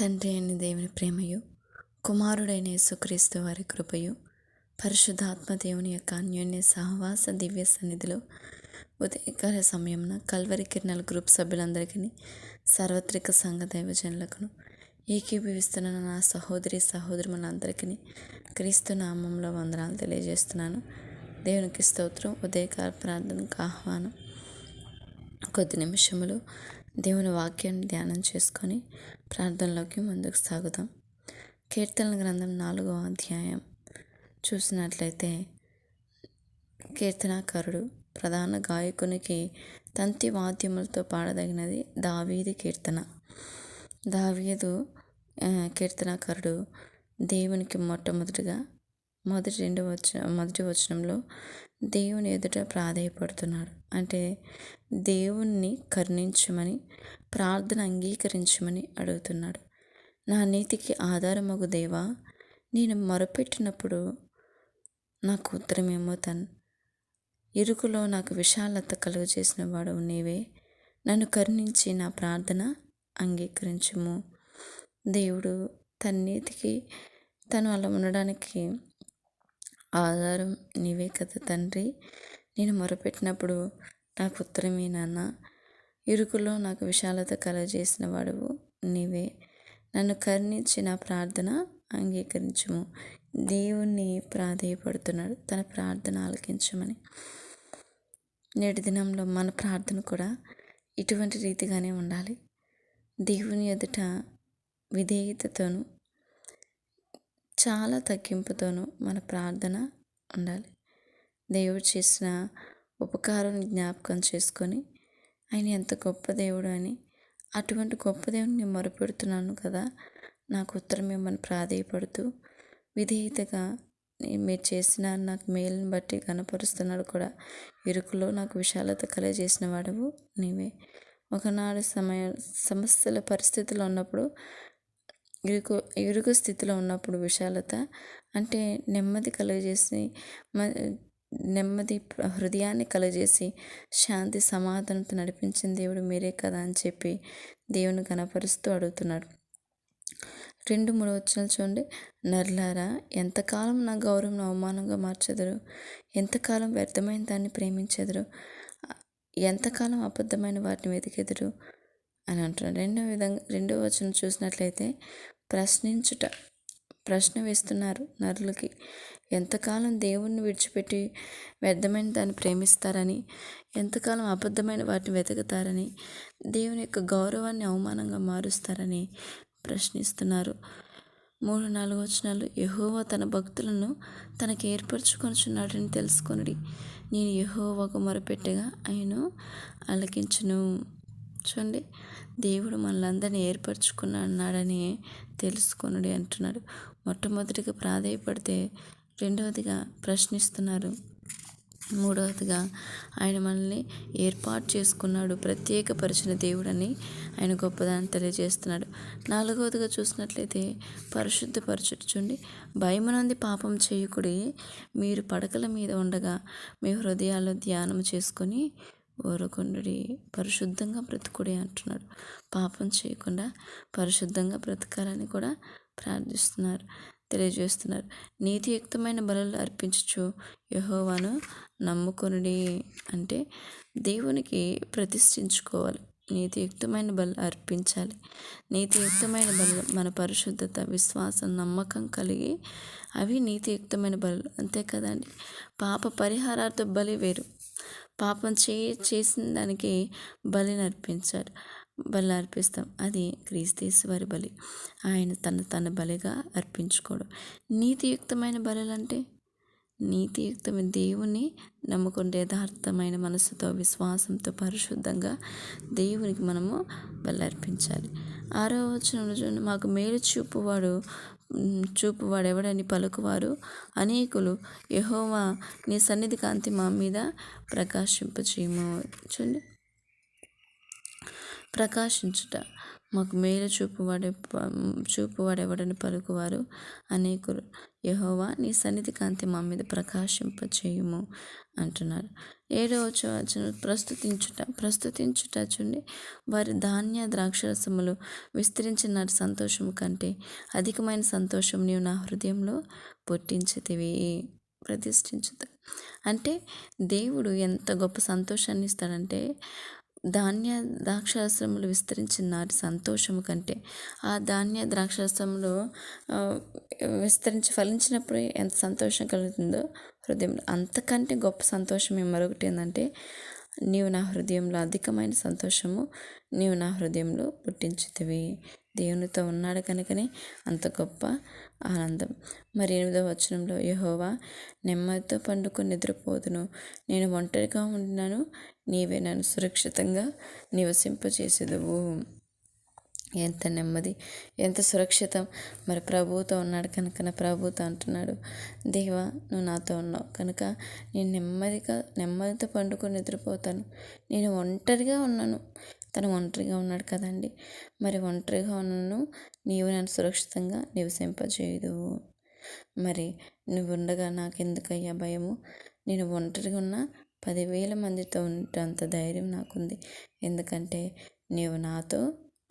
తండ్రి అయిన దేవుని ప్రేమయు కుమారుడైన యేసుక్రీస్తు వారి కృపయు పరిశుద్ధాత్మ దేవుని యొక్క అన్యోన్య సహవాస దివ్య సన్నిధిలో ఉదయకాల సమయంన కల్వరి కిరణాల గ్రూప్ సభ్యులందరికీ సార్వత్రిక సంఘ దైవజనులకును ఏకీభవిస్తున్న నా సహోదరి సహోదరులందరికీ క్రీస్తు నామంలో వందనాలు తెలియజేస్తున్నాను. దేవునికి స్తోత్రం. ఉదయకాల ప్రార్థనకు ఆహ్వానం. కొద్ది నిమిషములు దేవుని వాక్యాన్ని ధ్యానం చేసుకొని ప్రార్థనలోకి ముందుకు సాగుదాం. కీర్తన గ్రంథం నాలుగో అధ్యాయం. చూసినట్లయితే కీర్తనాకారుడు ప్రధాన గాయకునికి తంతి వాద్యములతో పాడదగినది దావీది కీర్తన. దావీదు కీర్తనాకారుడు దేవునికి మొట్టమొదటిగా మొదటి రెండు వచ్చిన మొదటి వచనంలో దేవుని ఎదుట ప్రాధేయపడుతున్నాడు. అంటే దేవుణ్ణి కరుణించమని ప్రార్థన అంగీకరించమని అడుగుతున్నాడు. నా నీతికి ఆధారమగు దేవా నేను మొరపెట్టినప్పుడు నాకు ఉత్తరమేమో తన్. ఇరుకులో నాకు విశాలత కలుగు చేసిన వాడు నీవే. నన్ను కరుణించి నా ప్రార్థన అంగీకరించము. దేవుడు తన నీతికి తను అలా ఉండడానికి ఆధారం నీవే కదా తండ్రి. నేను మొరపెట్టినప్పుడు నాకు ఉత్తరమే నాన్న. ఇరుకులో నాకు విశాలత కలగజేసిన వాడువు నీవే. నన్ను కరుణించి నా ప్రార్థన అంగీకరించము. దేవుణ్ణి ప్రాధేయపడుతున్నాడు తన ప్రార్థన ఆలకించమని. నేటి దినంలో మన ప్రార్థన కూడా ఇటువంటి రీతిగానే ఉండాలి. దేవుని ఎదుట విధేయతతోనూ చాలా తగ్గింపుతోనూ మన ప్రార్థన ఉండాలి. దేవుడు చేసిన ఉపకారం జ్ఞాపకం చేసుకొని ఆయన ఎంత గొప్ప దేవుడు అని అటువంటి గొప్ప దేవుడిని మొరపెడుతున్నాను కదా నాకు ఉత్తరం మిమ్మల్ని ప్రాధేయపడుతూ విధేయతగా మీరు చేసిన నాకు మేలుని బట్టి కనపరుస్తున్నాడు కూడా ఇరుకులో నాకు విశాలత కలగజేసిన వాడవు నీవే. ఒకనాడు సమయ సమస్యల పరిస్థితులు ఉన్నప్పుడు ఇరుకు ఇరుకు స్థితిలో ఉన్నప్పుడు విశాలత అంటే నెమ్మది కలుగజేసి నెమ్మది హృదయాన్ని కలుగజేసి శాంతి సమాధానంతో నడిపించిన దేవుడు మీరే కదా అని చెప్పి దేవుని కనపరుస్తూ అడుగుతున్నాడు. రెండు మూడు వచ్చిన చూడండి. నర్లారా ఎంతకాలం నా గౌరవం అవమానంగా మార్చెదరు? ఎంతకాలం వ్యర్థమైన దాన్ని ప్రేమించెదరు? ఎంతకాలం అబద్ధమైన వాటిని వెతికెదరు? అని అంటున్నాడు. రెండో విధంగా రెండో వచనం చూసినట్లయితే ప్రశ్నించుట ప్రశ్న వేస్తున్నారు నరులకి. ఎంతకాలం దేవుణ్ణి విడిచిపెట్టి వ్యర్థమైన దాన్ని ప్రేమిస్తారని ఎంతకాలం అబద్ధమైన వాటిని వెతుకుతారని దేవుని యొక్క గౌరవాన్ని అవమానంగా మారుస్తారని ప్రశ్నిస్తున్నారు. మూడు నాలుగు వచనాలు. యహోవా తన భక్తులను తనకు ఏర్పరచుకొనిచున్నాడని తెలుసుకొనిడి. నేను యహోవాకు మొరపెట్టగా ఆయన అలకించును చూడండి దేవుడు మనలందరినీ ఏర్పరచుకున్నాడని తెలుసుకొనుడి అంటున్నాడు. మొట్టమొదటిగా ప్రాధాయపడితే రెండవదిగా ప్రశ్నిస్తున్నారు. మూడవదిగా ఆయన మనల్ని ఏర్పాటు చేసుకున్నాడు ప్రత్యేకపరిచిన దేవుడని ఆయన గొప్పదాన్ని తెలియజేస్తున్నాడు. నాలుగవదిగా చూసినట్లయితే పరిశుద్ధపరచుచుండి భయమునంది పాపం చేయకుడి మీరు పడకల మీద ఉండగా మీ హృదయాల్లో ధ్యానం చేసుకొని ఓరకొండుడి పరిశుద్ధంగా బ్రతుకుడి అంటున్నాడు. పాపం చేయకుండా పరిశుద్ధంగా బ్రతకాలని కూడా ప్రార్థిస్తున్నారు తెలియజేస్తున్నారు. నీతియుక్తమైన బలులు అర్పించచ్చు యహోవాను నమ్ముకొనుడి అంటే దేవునికి ప్రతిష్ఠించుకోవాలి. నీతియుక్తమైన బలు అర్పించాలి. నీతియుక్తమైన బలు మన పరిశుద్ధత విశ్వాసం నమ్మకం కలిగి అవి నీతియుక్తమైన బలు. అంతే కదండి. పాప పరిహారార్థ బలి వేరు. పాపం చే చేసిన దానికి బలిని అర్పించారు బలి అర్పిస్తాం. అది క్రీస్తేశ్వరి బలి. ఆయన తన తన బలిగా అర్పించుకోవడం. నీతియుక్తమైన బలలంటే? నీతియుక్తమైన దేవుని నమ్ముకుంటే యథార్థమైన మనసుతో విశ్వాసంతో పరిశుద్ధంగా దేవునికి మనము బలి అర్పించాలి. ఆరో వచ్చిన మాకు మేలు చూపువాడు చూపు వాడెవడని పలుకువారు? అనేకులు యహోవా నీ సన్నిధి కాంతి మా మీద ప్రకాశింపచేయము. చూడండి. ప్రకాశించుట. మాకు మేలు చూపువాడే చూపువాడెవడని పలుకువారు? అనేకులు యహోవా నీ సన్నిధి కాంతి మా మీద ప్రకాశింపచేయుము అంటున్నారు. ఏడో వచ్చిన ప్రస్తుతించుట ప్రస్తుతించుట చూడండి. వారి ధాన్య ద్రాక్షరసములు విస్తరించిన సంతోషము కంటే అధికమైన సంతోషం నీవు నా హృదయంలో పుట్టించితివి ప్రతిష్ఠించుతా అంటే దేవుడు ఎంత గొప్ప సంతోషాన్ని ఇస్తాడంటే ధాన్య ద్రాక్షాశ్రములు విస్తరించిన నాటి సంతోషము కంటే ఆ ధాన్య ద్రాక్షాశ్రములు విస్తరించి ఫలించినప్పుడు ఎంత సంతోషం కలుగుతుందో హృదయంలో. అంతకంటే గొప్ప సంతోషం మరొకటి ఏంటంటే నీవు నా హృదయంలో అధికమైన సంతోషము నీవు నా హృదయంలో పుట్టించుతివి. దేవునితో ఉన్నాడు కనుకనే అంత గొప్ప ఆనందం. మరి ఎనిమిదవ వచనంలో యహోవా నెమ్మదితో పండుకొని నిద్రపోదును. నేను ఒంటరిగా ఉంటున్నాను నీవే నన్ను సురక్షితంగా నివసింపచేసేదవు. ఎంత నెమ్మది ఎంత సురక్షితం. మరి ప్రభువుతో ఉన్నాడు కనుక నా ప్రభుతో అంటున్నాడు దేవా నువ్వు నాతో ఉన్నావు కనుక నేను నెమ్మదిగా నెమ్మదితో పండుకొని నిద్రపోతాను. నేను ఒంటరిగా ఉన్నాను. తను ఒంటరిగా ఉన్నాడు కదండి. మరి ఒంటరిగా ఉన్నాను నీవు నన్ను సురక్షితంగా నివసింపజేయదు మరి నువ్వు ఉండగా నాకెందుకయ్యా భయము? నేను ఒంటరిగా ఉన్న పదివేల మందితో అంత ధైర్యం నాకుంది. ఎందుకంటే నీవు నాతో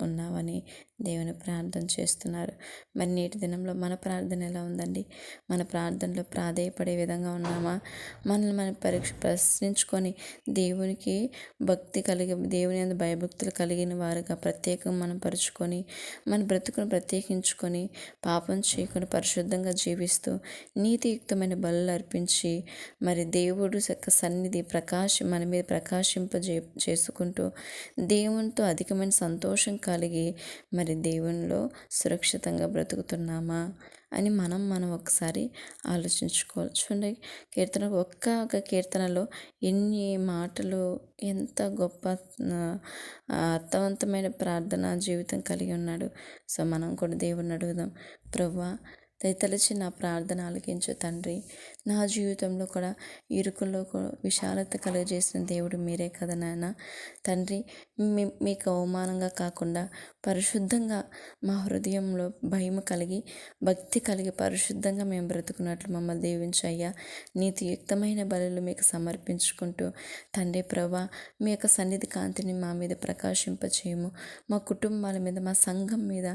ఉన్నావని దేవుని ప్రార్థన చేస్తున్నారు. మరి నేటి దినంలో మన ప్రార్థన ఎలా ఉందండి? మన ప్రార్థనలో ప్రాధేయపడే విధంగా ఉన్నామా? మనల్ని మనం పరీక్ష ప్రశ్నించుకొని దేవునికి భక్తి కలిగి దేవుని అందు భయభక్తులు కలిగిన వారుగా ప్రత్యేకంగా మనం పరుచుకొని మన బ్రతుకును ప్రత్యేకించుకొని పాపం చేయకుండా పరిశుద్ధంగా జీవిస్తూ నీతియుక్తమైన బలు అర్పించి మరి దేవుడు యొక్క సన్నిధి ప్రకాశం మన మీద ప్రకాశింపజే చేసుకుంటూ దేవునితో అధికమైన సంతోషం కలిగి మరి దేవునిలో సురక్షితంగా బ్రతుకుతున్నామా అని మనం మనం ఒకసారి ఆలోచించుకోవాలి. చూడండి కీర్తన ఒక్క ఒక కీర్తనలో ఎన్ని మాటలు ఎంత గొప్ప అర్థవంతమైన ప్రార్థన జీవితం కలిగి ఉన్నాడు. సో మనం కూడా దేవుణ్ణి అడుగుదాం. ప్రభా దయతలిచి నా ప్రార్థన ఆలకించు తండ్రి. నా జీవితంలో కూడా ఇరుకుల్లో విశాలత కలుగజేసిన దేవుడు మీరే కదా నాయన. తండ్రి మీకు అవమానంగా కాకుండా పరిశుద్ధంగా మా హృదయంలో భయం కలిగి భక్తి కలిగి పరిశుద్ధంగా మేము బ్రతుకున్నట్లు మమ్మల్ని దీవించయ్యా నీతియుక్తమైన బలులు మీకు సమర్పించుకుంటూ తండ్రి ప్రభా మీ యొక్క సన్నిధి కాంతిని మా మీద ప్రకాశింపచేయము. మా కుటుంబాల మీద మా సంఘం మీద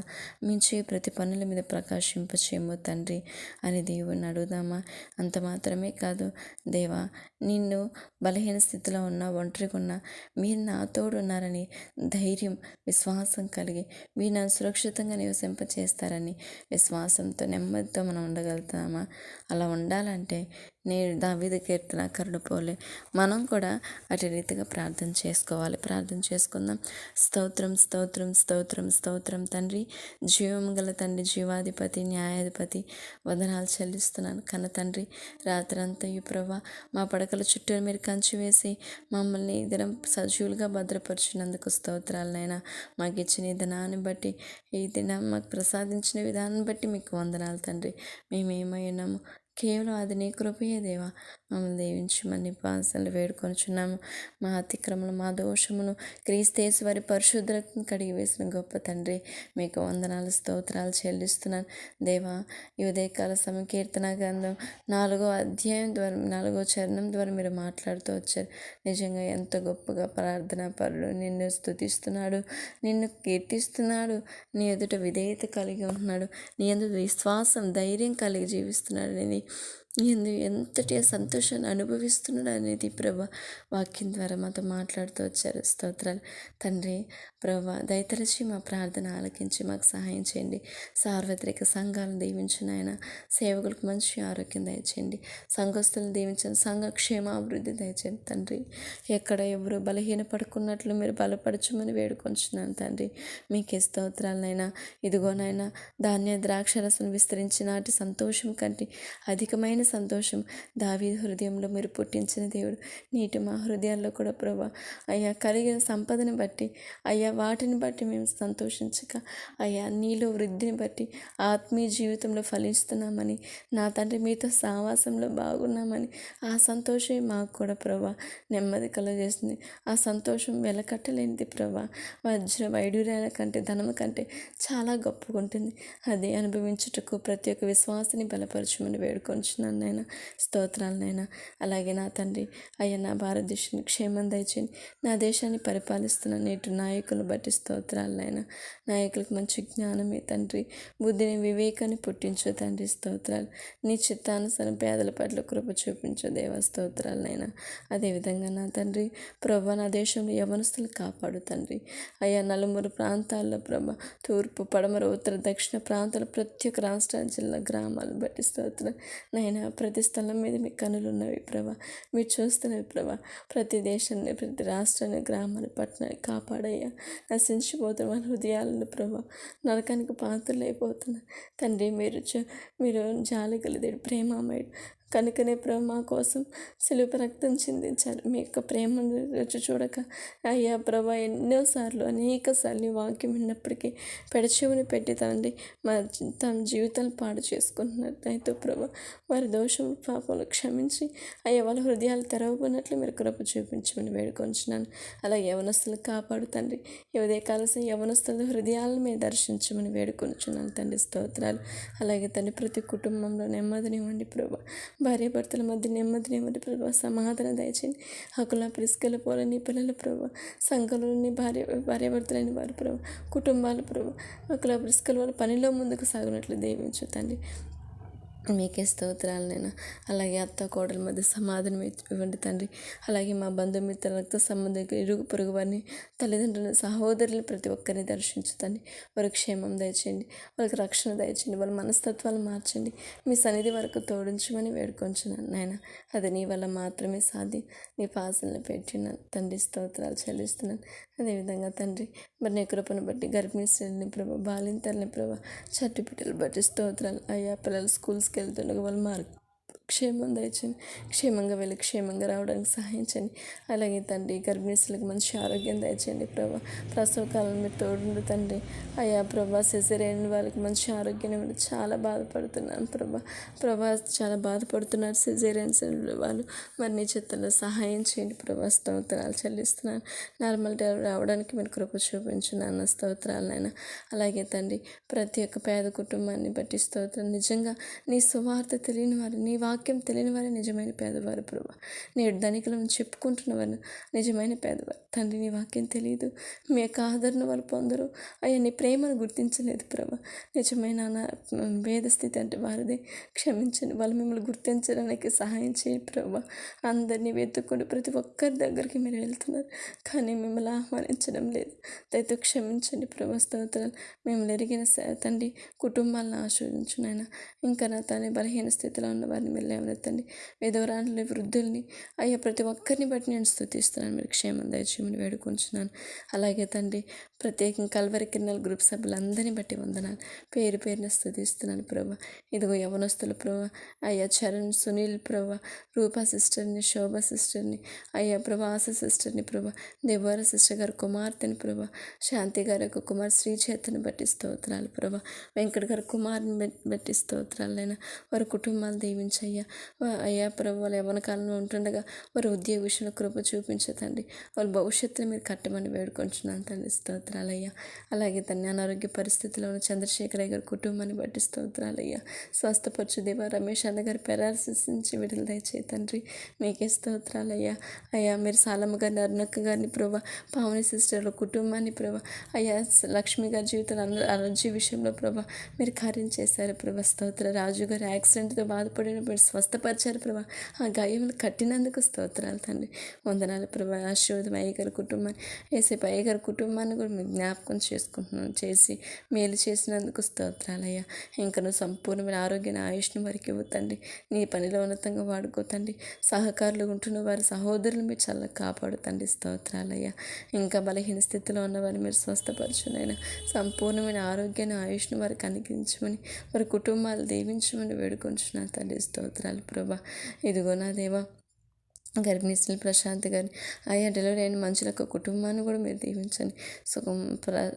మించే ప్రతి పనుల మీద ప్రకాశింపచేయము తండ్రి అని దేవుని అడుగుదామా. అంత మాత్రమే కాదు దేవా నిన్ను బలహీన స్థితిలో ఉన్న ఒంటరిగా ఉన్న మీరు నా తోడున్నారని ధైర్యం విశ్వాసం కలిగి మీరు నన్ను సురక్షితంగా నివసింపచేస్తారని విశ్వాసంతో నెమ్మదితో మనం ఉండగలుగుతామా? అలా ఉండాలంటే నేను దావిద కీర్తన కరుడు పోలే. మనం కూడా అటు రీతిగా ప్రార్థన చేసుకోవాలి. ప్రార్థన చేసుకుందాం. స్తోత్రం స్తోత్రం స్తోత్రం స్తోత్రం తండ్రి. జీవం గల తండ్రి జీవాధిపతి న్యాయాధిపతి వదనాలు చెల్లిస్తున్నాను కన్న తండ్రి. రాత్రంతా ఈ ప్రభా మా పడకల చుట్టూ మీరు కంచి వేసి మమ్మల్ని ఈ దినం సజీవులుగా భద్రపరిచినందుకు స్తోత్రాలనైనా మాకు ఇచ్చిన ఈ దినాన్ని బట్టి ఈ దినం మాకు ప్రసాదించిన విధానం బట్టి మీకు వందనాలు తండ్రి. మేము ఉన్నాము కేవలం అది నీ కృపయే దేవా మమ్మల్ని దీవించమని పాసలు వేడుకొనిచున్నాము. మా అతిక్రమలు మా దోషమును క్రీస్తేశ్వరి వారి పరిశుద్ధతను కడిగి వేసిన గొప్ప తండ్రి. మీకు వందనాలు స్తోత్రాలు చెల్లిస్తున్నాను. దేవా ఈ ఉదయకాల సమకీర్తన గ్రంథం నాలుగో అధ్యాయం ద్వారా నాలుగో చరణం ద్వారా మీరు మాట్లాడుతూ వచ్చారు. నిజంగా ఎంత గొప్పగా ప్రార్థన పరుడు నిన్ను స్థుతిస్తున్నాడు నిన్ను కీర్తిస్తున్నాడు నీ ఎదుట విధేయత కలిగి ఉంటున్నాడు నీ ఎందుకు విశ్వాసం ధైర్యం కలిగి జీవిస్తున్నాడు. నేను ఎందు ఎంతటి సంతోషాన్ని అనుభవిస్తున్నాడు అనేది ప్రభా వాక్యం ద్వారా మాతో మాట్లాడుతూ వచ్చారు. స్తోత్రాలు. తండ్రి ప్రభా దయతరచి మా ప్రార్థన ఆలకించి మాకు సహాయం చేయండి. సార్వత్రిక సంఘాలను దీవించిన ఆయన సేవకులకు మంచి ఆరోగ్యం దయచేయండి. సంఘస్థులను దీవించండి. సంఘ క్షేమాభివృద్ధి దయచేయండి. తండ్రి ఎక్కడ ఎవరు బలహీన పడుకున్నట్లు మీరు బలపరచమని వేడుకొంచున్నాను తండ్రి. మీకే స్తోత్రాలనైనా ఇదిగోనైనా ధాన్య ద్రాక్షరసం విస్తరించి నాటి సంతోషం కంటే అధికమైన నిజమైన సంతోషం. దావీ హృదయంలో మీరు పుట్టించిన దేవుడు. నీటి మా హృదయాల్లో కూడా ప్రభా. అయ్యా కలిగిన సంపదను బట్టి అయ్యా వాటిని బట్టి మేము సంతోషించక. అయ్యా నీలో వృద్ధిని బట్టి ఆత్మీయ జీవితంలో ఫలిస్తున్నామని నా తండ్రి మీతో సావాసంలో బాగున్నామని ఆ సంతోషం మాకు కూడా ప్రభా నెమ్మది కలగజేస్తుంది. ఆ సంతోషం వెలకట్టలేనిది ప్రభా. వజ్ర వైడూర్యాల కంటే ధనము కంటే చాలా గొప్పగా ఉంటుంది. అది అనుభవించుటకు ప్రతి ఒక్క విశ్వాసని బలపరచమని వేడుకొంచున్నాను. వందనాలనైనా స్తోత్రాలనైనా. అలాగే నా తండ్రి అయ్యా నా భారతదేశాన్ని క్షేమం దయచేయండి. నా దేశాన్ని పరిపాలిస్తున్న నేటి నాయకులను బట్టి స్తోత్రాలనైనా. నాయకులకు మంచి జ్ఞానమే తండ్రి. బుద్ధిని వివేకాన్ని పుట్టించు తండ్రి స్తోత్రాలు. నీ చిత్తానుసారం పేదల పట్ల కృప చూపించు దేవ స్తోత్రాలనైనా. అదేవిధంగా నా తండ్రి ప్రభా నా దేశంలో యవనస్తులు కాపాడు తండ్రి. అయ్యా నలుమూరు ప్రాంతాల్లో ప్రభ తూర్పు పడమర ఉత్తర దక్షిణ ప్రాంతాల ప్రతి ఒక్క రాష్ట్రాల జిల్లా గ్రామాలు బట్టి స్తోత్రం. నైనా ప్రతి స్థలం మీద మీ కనులు ఉన్నవి ప్రభా. మీరు చూస్తున్నవి ప్రభా. ప్రతి దేశాన్ని ప్రతి రాష్ట్రాన్ని గ్రామాన్ని పట్టణాన్ని కాపాడయ్యా. నశించిపోతున్న వాళ్ళ హృదయాలను ప్రభా. నరకానికి పాత్రలు అయిపోతున్నారు తండ్రి మీరు మీరు జాలి కలిదేడు ప్రేమామయుడు కనుకనే ప్రభు మా కోసం సిలువ రక్తం చిందించారు. మీ యొక్క ప్రేమను రుచి చూడక అయ్యా ప్రభా ఎన్నోసార్లు అనేక సార్లు వాక్యం విన్నప్పటికీ పెడచెవుని పెట్టి తండ్రి మా తమ జీవితాలు పాడు చేసుకుంటున్నారు. అయితే ప్రభా వారి దోషం పాపములు క్షమించి అయ్యా వాళ్ళ హృదయాలు తెరవబడినట్లు మీరు కృప చూపించమని వేడుకొంచున్నాను. అలా యవనస్తులు కాపాడు తండ్రి. ఉదయ కాలసం యవనస్తుల హృదయాలను మీరు దర్శించమని వేడుకొంచున్నాను. తండ్రి స్తోత్రాలు. అలాగే తండ్రి ప్రతి కుటుంబంలో నెమ్మదినివ్వండి ప్రభా భార్య భర్తల మధ్య నెమ్మది ప్రభా సమాధానం దయచేయండి. హక్కుల ప్రిస్కల పోలని పిల్లల ప్రభా సంఘంలోని భార్య భార్యాభర్తలైన వారు ప్రభు కుటుంబాల ప్రభు హక్కుల ప్రిస్కల వాళ్ళ పనిలో ముందుకు సాగినట్లు దీవించు తండ్రి మీకే స్తోత్రాలు నేను అలాగే అత్త కోడల మధ్య సమాధానం ఇవ్వండి తండ్రి. అలాగే మా బంధుమిత్రులతో రక్త సంబంధం ఇరుగు పొరుగు వారిని తల్లిదండ్రులు సహోదరులు ప్రతి ఒక్కరిని దర్శించు వారి వారికి క్షేమం దయచేయండి. వాళ్ళకి రక్షణ దయచేయండి. వాళ్ళ మనస్తత్వాలు మార్చండి. మీ సన్నిధి వరకు తోడించమని వేడుకొంచున్నాను నాయన. అది నీ వల్ల మాత్రమే సాధ్యం. నీ పాసనలు పెట్టిన తండ్రి స్తోత్రాలు చెల్లిస్తున్నాను. అదేవిధంగా తండ్రి మరి నీ కృపను బట్టి గర్భిణీ స్త్రీలని ప్రభా బాలింతల్ని ప్రభా చట్టు బిడ్డలు బట్టి స్తోత్రాలు. అయ్యా పిల్లలు స్కూల్స్కి వెళ్తుండగా వాళ్ళు మార్క్ క్షేమం దయచండి. క్షేమంగా వెళ్ళి క్షేమంగా రావడానికి సహాయించండి అలాగే తండ్రి గర్భిణీస్తులకు మంచి ఆరోగ్యం దయచండి ప్రభా. ప్రసవ కాలం మీరు తోడుండు తండ్రి. అయ్యా ప్రభా సిజరైన వాళ్ళకి మంచి ఆరోగ్యం ఇవ్వండి. చాలా బాధపడుతున్నాను ప్రభా. ప్రభా చాలా బాధపడుతున్నారు సెజేరియన్స్ వాళ్ళు. మరి నీ చిత్తంలో సహాయం చేయండి ప్రభా. స్తోత్రాలు చెల్లిస్తున్నాను. నార్మల్ డెలివరీ రావడానికి మీరు కృప చూపించు అన్న స్తోత్రాలైనా అలాగే తండ్రి ప్రతి ఒక్క పేద కుటుంబాన్ని బట్టి స్తోత్రం. నిజంగా నీ సువార్త తెలియని వారు నీ వాక్యం తెలియని వారే నిజమైన పేదవారు ప్రభా. నేడు ధనికులను చెప్పుకుంటున్న వారు నిజమైన పేదవారు. తండ్రి నీ వాక్యం తెలియదు. మీ యొక్క ఆదరణ వారు పొందరు. అయ్యా నీ ప్రేమను గుర్తించలేదు ప్రభా. నిజమైన నా భేద స్థితి అంటే వారిదే. క్షమించండి. వాళ్ళు మిమ్మల్ని గుర్తించడానికి సహాయం చేయండి ప్రభా. అందరినీ వెతుక్కుంటూ ప్రతి ఒక్కరి దగ్గరికి మీరు వెళ్తున్నారు. కానీ మిమ్మల్ని ఆహ్వానించడం లేదు. దయతో క్షమించండి ప్రభా. స్తోత్రాలు మిమ్మల్ని ఎరిగిన స- తండ్రి కుటుంబాలను ఆశ్రయించు నాయన. ఇంకా నా తండ్రి బలహీన స్థితిలో ఉన్న వారిని మీరు లేవనెత్తండి విధవరాలని వృద్ధుల్ని అయ్యా ప్రతి ఒక్కరిని బట్టి నేను స్థుతిస్తున్నాను మీరు క్షేమం దయచేయమని వేడుకుంటున్నాను అలాగే తండ్రి ప్రత్యేకంగా కల్వరి కిన్నెల గ్రూప్ సభ్యులందరినీ బట్టి వందనాలు. పేరు పేరున స్థుతిస్తున్నాను ప్రభా. ఇదిగో యవనస్తుల ప్రభా. అయ్యా చరణ్ సునీల్ ప్రభా. రూపా సిస్టర్ని శోభ సిస్టర్ని అయ్యా ప్రభా ఆశ సిస్టర్ని ప్రభా. దేవర సిస్టర్ గారు కుమార్తెని ప్రభా. శాంతి గారి యొక్క కుమార్ శ్రీచేతని బట్టి స్తోత్రాలు ప్రభా. వెంకట గారి కుమార్ని బట్టి- బట్టి స్తోత్రాలైనా వారి కుటుంబాలు దీవించాయి వా- అయ్యా ప్రభు వాళ్ళు యవన కాలంలో ఉంటుండగా వారి ఉద్యోగ విషయంలో కృప చూపించదండి వాళ్ళ భవిష్యత్తుని మీరు కట్టమని వేడుకొంటున్నాను తండ్రి. స్తోత్రాలయ్యా. అలాగే తన అనారోగ్య పరిస్థితిలో ఉన్న చంద్రశేఖర్ గారి కుటుంబాన్ని బట్టి స్తోత్రాలయ్యా. స్వస్థపరచు దేవ రమేష్ అన్న గారి పెరాలసిస్ నుంచి విడుదల దయచేయి తండ్రి. మీకే స్తోత్రాలయ్యా. అయ్యా మీరు సాలమ్మ గారిని అరుణక్క గారిని ప్రభా పావని సిస్టర్ల కుటుంబాన్ని ప్రభా అయ్యా లక్ష్మి గారి జీవితంలో అనారోగ్య అలర్జీ విషయంలో ప్రభా మీరు కార్యం చేశారు ప్రభా. స్తోత్ర రాజు గారు యాక్సిడెంట్తో బాధపడిన మీరు స్వస్థపరిచారు ప్రభా. ఆ గాయములు కట్టినందుకు స్తోత్రాలు తండ్రి. వందనాలు ప్రభా. ఆశీర్వదం అయ్యగారి కుటుంబాన్ని ఏసేపు అయ్యగారి కుటుంబాన్ని కూడా మీ జ్ఞాపకం చేసుకుంటున్నాను చేసి మేలు చేసినందుకు స్తోత్రాలయ్యా ఇంకను సంపూర్ణమైన ఆరోగ్యాన్ని ఆయుష్ను వారికి ఇవ్వతండి నీ పనిలో ఉన్నతంగా వాడుకోతండి సహకారులు ఉంటున్న వారి సహోదరులు మీరు చల్ల కాపాడుతండి స్తోత్రాలయ్యా ఇంకా బలహీన స్థితిలో ఉన్నవారు మీరు స్వస్థపరచునైనా సంపూర్ణమైన ఆరోగ్యాన్ని ఆయుష్ను వారికి అనుగ్రహించమని వారి కుటుంబాలు దీవించమని వేడుకొంచున్నా తండ్రి. స్తోత్రాలు ప్రభా. ఇదిగో నా దేవా గర్భిణీస్తులు ప్రశాంత్ గారిని అయ్యా డెలివరీ అయిన మంచులకు కుటుంబాన్ని కూడా మీరు దీవించండి. సుఖం ప్ర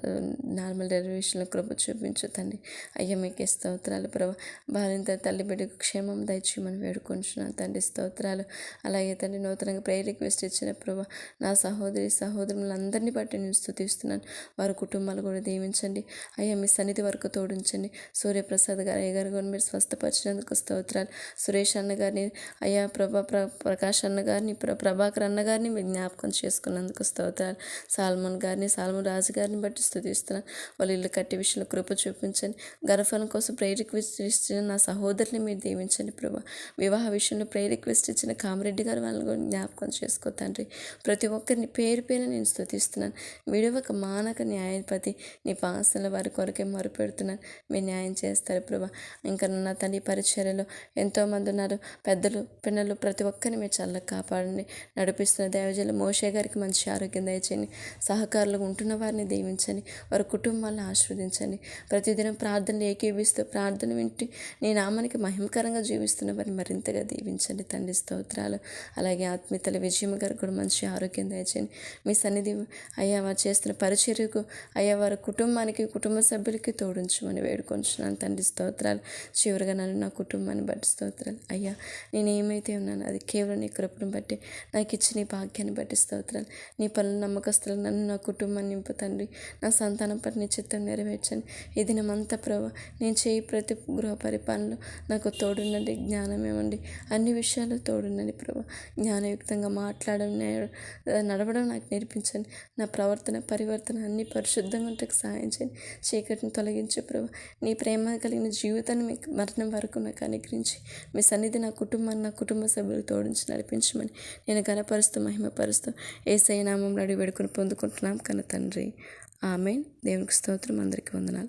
నార్మల్ డెలివరీ విషయంలో కృప తండ్రి. అయ్యా మీకు స్తోత్రాలు ప్రభా. భార్యంత తల్లి బిడ్డకు క్షేమం దయచేయమని వేడుకుంటున్నాను తండ్రి. స్తోత్రాలు. అలాగే తండ్రి నూతనంగా ప్రేయర్ రిక్వెస్ట్ ఇచ్చిన ప్రభా నా సహోదరి సహోదరులందరినీ బట్టి నేను స్థుతిస్తున్నాను వారి కుటుంబాలు కూడా దీవించండి. అయ్యా మీ సన్నిధి వరకు తోడించండి. సూర్యప్రసాద్ గారు అయ్యగారు కూడా మీరు స్వస్థపరిచినందుకు స్తోత్రాలు. సురేష్ అన్న గారిని అయ్యా ప్రభా ప్ర ప్రకాష్ అన్న గారిని ప్రభాకర్ అన్న గారిని మీరు జ్ఞాపకం చేసుకున్నందుకు స్తోత్రాలు. సాల్మన్ గారిని సాల్మన్ రాజు గారిని బట్టి స్థుతిస్తున్నాను వాళ్ళు ఇల్లు కట్టి విషయంలో కృప చూపించండి. గర్భఫలం కోసం ప్రేయర్ రిక్వెస్ట్ ఇచ్చిన నా సహోదరుని మీరు దీవించండి ప్రభా. వివాహ విషయంలో ప్రేయర్ రిక్వెస్ట్ ఇచ్చిన కామరెడ్డి గారు వాళ్ళని కూడా జ్ఞాపకం చేసుకో తండ్రి. ప్రతి ఒక్కరిని పేరు పేరు నేను స్థుతిస్తున్నాను విడవక మానక న్యాయపతి నీ పాసల వారి కొరకే మొరుపెడుతున్నాను. మీరు న్యాయం చేస్తారు ప్రభా. ఇంకా నా తండ్రి పరిచర్యలో ఎంతోమంది ఉన్నారు. పెద్దలు పిల్లలు ప్రతి ఒక్కరిని మీరు చల్లక కాపాడండి. నడిపిస్తున్న దేవజల మోషే గారికి మంచి ఆరోగ్యం దయచేయండి. సహకారులు ఉంటున్న వారిని దీవించండి. వారి కుటుంబాలను ఆస్వాదించండి ప్రతిదినం ప్రార్థనలు ఏకీవిస్తూ ప్రార్థన వింటి నీ నామానికి మహిమకరంగా జీవిస్తున్న వారిని మరింతగా దీవించండి. తండ్రి స్తోత్రాలు. అలాగే ఆత్మీయతల విజయమ్మ గారికి కూడా మంచి ఆరోగ్యం దయచేయండి. మీ సన్నిధి అయ్యా వారు చేస్తున్న పరిచర్యకు అయ్యా వారి కుటుంబానికి కుటుంబ సభ్యులకి తోడించమని వేడుకొంచున్నాను. తండ్రి స్తోత్రాలు. చివరిగా నన్ను నా కుటుంబాన్ని బట్టి స్తోత్రాలు. అయ్యా నేను ఏమైతే ఉన్నాను అది కేవలం నీ కృపను బట్టి నాకు ఇచ్చిన నీ భాగ్యాన్ని బట్టి స్తోత్రాలు. నీ పనులు నమ్మకస్తులు నన్ను నా కుటుంబాన్ని నింపు తండ్రి. నా సంతానం పట్ల నీ చిత్తం నెరవేర్చండి. ఈ దినమంతా ప్రభా నేను చేయి ప్రతి గృహ పరిపాలనలో నాకు తోడుండండి జ్ఞానం ఇవ్వండి. అన్ని విషయాలు తోడుండండి ప్రభా. జ్ఞానయుక్తంగా మాట్లాడడం నడవడం నాకు నేర్పించండి. నా ప్రవర్తన పరివర్తన అన్ని పరిశుద్ధంగా ఉంటే సహాయం చేయండి. చీకటిని తొలగించు ప్రభా. నీ ప్రేమ కలిగిన జీవితాన్ని మీకు మరణం వరకు నాకు అనుగ్రహించి మీ సన్నిధి నా కుటుంబాన్ని నా కుటుంబ సభ్యులు తోడించి నడిపించమని నేను కనపరుస్తూ మహిమపరుస్తూ ఏసై నామంలో అడిగి వేడుకొని పొందుకుంటున్నాం. కన్న తండ్రి. ఆమె దేవునికి స్తోత్రం. అందరికీ వందనాలు.